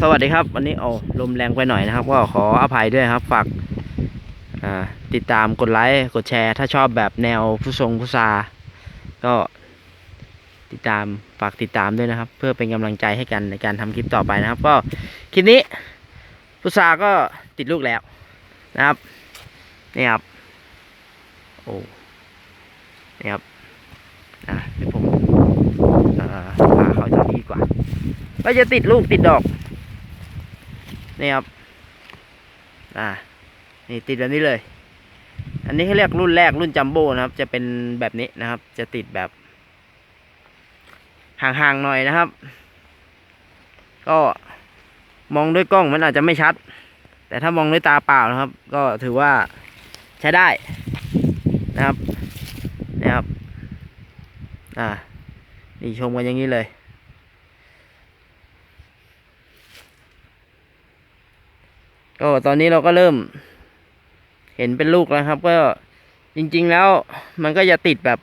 สวัสดีครับ วันนี้เอาลมแรงไปหน่อยนะครับ ก็ขออภัยด้วยครับฝากติดตามกดไลค์กดแชร์ ถ้าชอบแบบแนวผู้ทรงผู้ซาก็ติดตามฝากติดตามด้วยนะครับ เพื่อเป็นกำลังใจให้กันในการทำคลิปต่อไปนะครับ ก็คลิปนี้ผู้ซาก็ติดลูกแล้วนะครับนี่ครับโอ้นี่ครับอะเดี๋ยวผมพาเขาจ้าที่ดีกว่าก็จะติดลูกติดดอก นี่ครับอ่านี่ติดแบบนี้เลย อันนี้เขาเรียกรุ่นแรกรุ่นจัมโบ้นะครับ จะเป็นแบบนี้นะครับ จะติดแบบห่างๆหน่อยนะครับ ก็มองด้วยกล้องมันอาจจะไม่ชัด แต่ถ้ามองด้วยตาเปล่านะครับ ก็ถือว่าใช้ได้นะครับนะครับ อ่า นี่ชมกันอย่างนี้เลย ก็ตอนนี้เราก็เริ่ม เห็นเป็นลูกแล้วครับ ก็จริง ๆ แล้วมันก็จะติดแบบ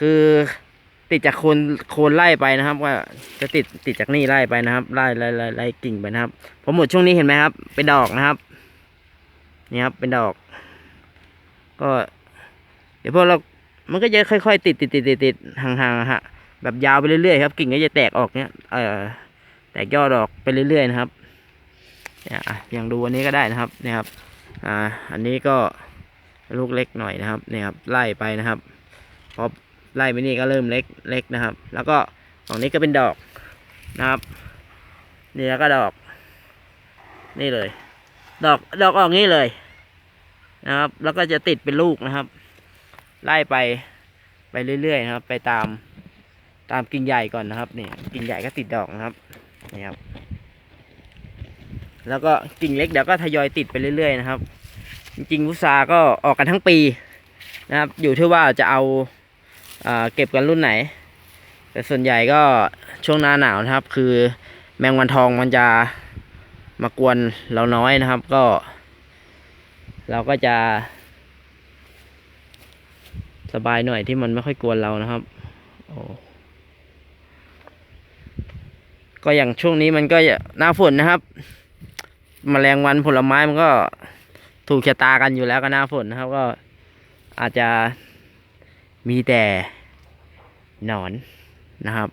คือติดจากโคนโคนไล่ไปนะครับ ว่าจะติดติดจากนี่ไล่ไปนะครับไล่ไล่ไล่ไล่กิ่งไปนะครับพอหมดช่วงนี้เห็นไหมครับ เป็นดอกนะครับ นี่ครับเป็นดอก ก็ เดี๋ยวพอเรา มันก็จะค่อยๆติดติดติดติดติดห่างๆฮะแบบยาวไปเรื่อยๆครับ กิ่งก็จะแตกออกเนี้ยเออแตกยอดออกไปเรื่อยๆนะครับ เนี่ยอย่างดูอันนี้ก็ได้นะครับเนี่ยครับอ่าอันนี้ก็ลูกเล็กหน่อยนะครับเนี่ยครับไล่ไปนะครับพอไล่ไปนี่ก็เริ่มเล็กเล็กนะครับ แล้วก็ฝั่งนี้ก็เป็นดอกนะครับนี่แล้วก็ดอก นี่เลย ดอกดอกออกนี่เลยนะครับ แล้วก็จะติดเป็นลูกนะครับ ไล่ไปไปเรื่อยๆนะครับ ไปตามตามกิ่งใหญ่ก่อนนะครับเนี่ยกิ่งใหญ่ก็ติดดอกนะครับนี่ครับ แล้วก็กิ่งเล็กเดี๋ยวก็ทยอยติดไปเรื่อยๆนะครับ จริงๆพุทราก็ออกกันทั้งปีนะครับ อยู่ที่ว่าจะเอาอ่าเก็บกันรุ่นไหน แต่ส่วนใหญ่ก็ช่วงหน้าหนาวนะครับ คือแมงวันทองมันจะมากวนเราน้อยนะครับ ก็ เราก็จะ สบายหน่อยที่มันไม่ค่อยกวนเรานะครับโอ้ก็อย่างช่วงนี้มันก็หน้าฝนนะครับ มแมลงวันผลไม้มันก็ถูกชะตากันอยู่แล้วก็หน้าฝนนะครับ ก็อาจจะมีแต่หนอนนะครับ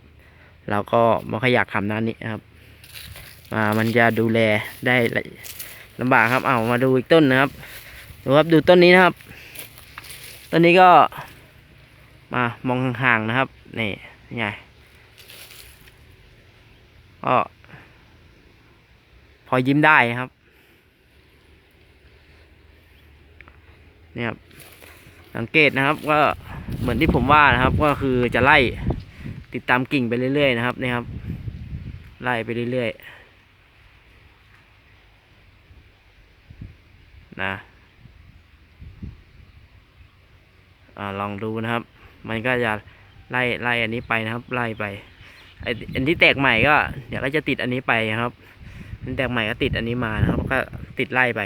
เราก็ไม่ค่อยอยากทำนั้นนี้นะครับอ่ามันจะดูแลได้ลำบากครับ เอามาดูอีกต้นนะครับ ดูครับดูต้นนี้นะครับ ต้นนี้ก็มามองห่างๆนะครับ นี่ไงก็ พอยิ้มได้ครับ เนี่ยครับ สังเกตนะครับก็เหมือนที่ผมว่านะครับ ก็คือจะไล่ติดตามกิ่งไปเรื่อยๆนะครับนี่ครับ ไล่ไปเรื่อยๆนะอลองดูนะครับ มันก็จะไล่ไล่อันนี้ไปนะครับ ไล่ไปไออันที่แตกใหม่ก็ เดี๋ยวก็จะติดอันนี้ไปครับ แตกใหม่ก็ติดอันนี้มานะครับก็ติดไล่ไป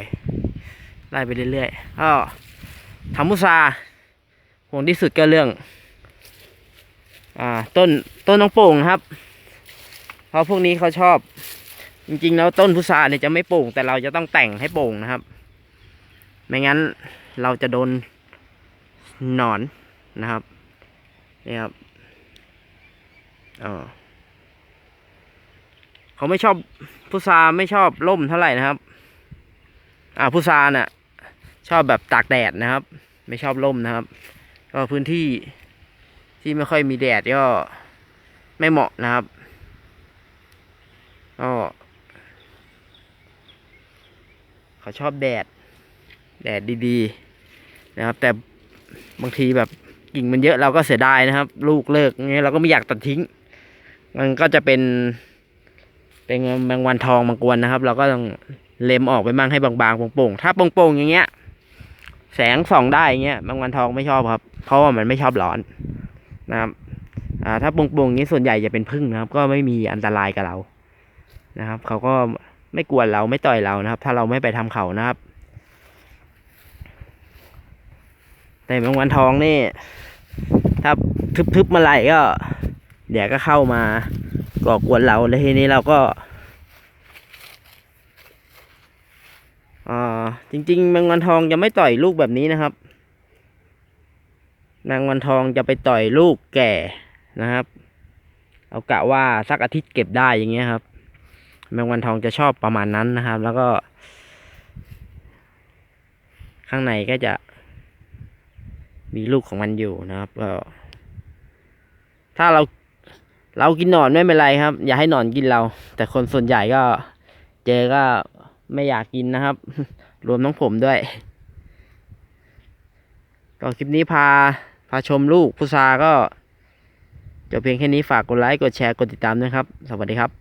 ไล่ไปเรื่อยๆก็ทำมุซาห่วงที่สุดก็เรื่อง อ่า ต้นต้นน้องโป่งนะครับเพราะพวกนี้เขาชอบ จริงๆ แล้วต้นพุทราเนี่ยจะไม่โป่ง แต่เราจะต้องแต่งให้โป่งนะครับ ไม่งั้นเราจะโดนหนอนนะครับนี่ครับเออ เขาไม่ชอบพุทราไม่ชอบร่มเท่าไหร่นะครับ อ่าพุทราน่ะชอบแบบตากแดดนะครับ ไม่ชอบร่มนะครับ ก็พื้นที่ที่ไม่ค่อยมีแดดก็ไม่เหมาะนะครับก็เขาชอบแดด แดดดีๆ นะครับ แต่บางทีแบบกิ่งมันเยอะเราก็เสียดายนะครับ ลูกเลิกเงี้ยเราก็ไม่อยากตัดทิ้ง มันก็จะเป็น เป็นแมงวันทองบางกวนนะครับ เราก็ต้องเล็มออกไปบ้างให้บางๆโป่งๆถ้าโป่งๆอย่างเงี้ย แสงส่องได้อย่างเงี้ยแมงวันทองไม่ชอบครับ เพราะว่ามันไม่ชอบร้อนนะครับอ่าถ้าโป่งๆอย่างนี้ส่วนใหญ่จะเป็นพึ่งนะครับ ก็ไม่มีอันตรายกับเรานะครับ เขาก็ไม่กวนเราไม่ต่อยเรานะครับ ถ้าเราไม่ไปทำเขานะครับ แต่แมงวันทองนี่ถ้าทึบๆมาไหลก็ เดี๋ยวก็เข้ามา ก่อกวนเราแล้วทีนี้เราก็อ่าจริงๆแมงวันทองจะไม่ต่อยลูกแบบนี้นะครับแมงวันทองจะไปต่อยลูกแก่นะครับ เอากะว่าสักอาทิตย์เก็บได้อย่างเงี้ยครับแมงวันทองจะชอบประมาณนั้นนะครับ แล้วก็ ข้างในก็จะ มีลูกของมันอยู่นะครับก็ถ้าเรา เรากินหนอนไม่เป็นไรครับ อย่าให้หนอนกินเรา แต่คนส่วนใหญ่ก็ เจอก็ไม่อยากกินนะครับ รวมทั้งผมด้วย ก็คลิปนี้พาพาชมลูกพุทราก็จบเพียงแค่นี้ฝากกดไลค์ กดแชร์ กดติดตามด้วยครับ สวัสดีครับ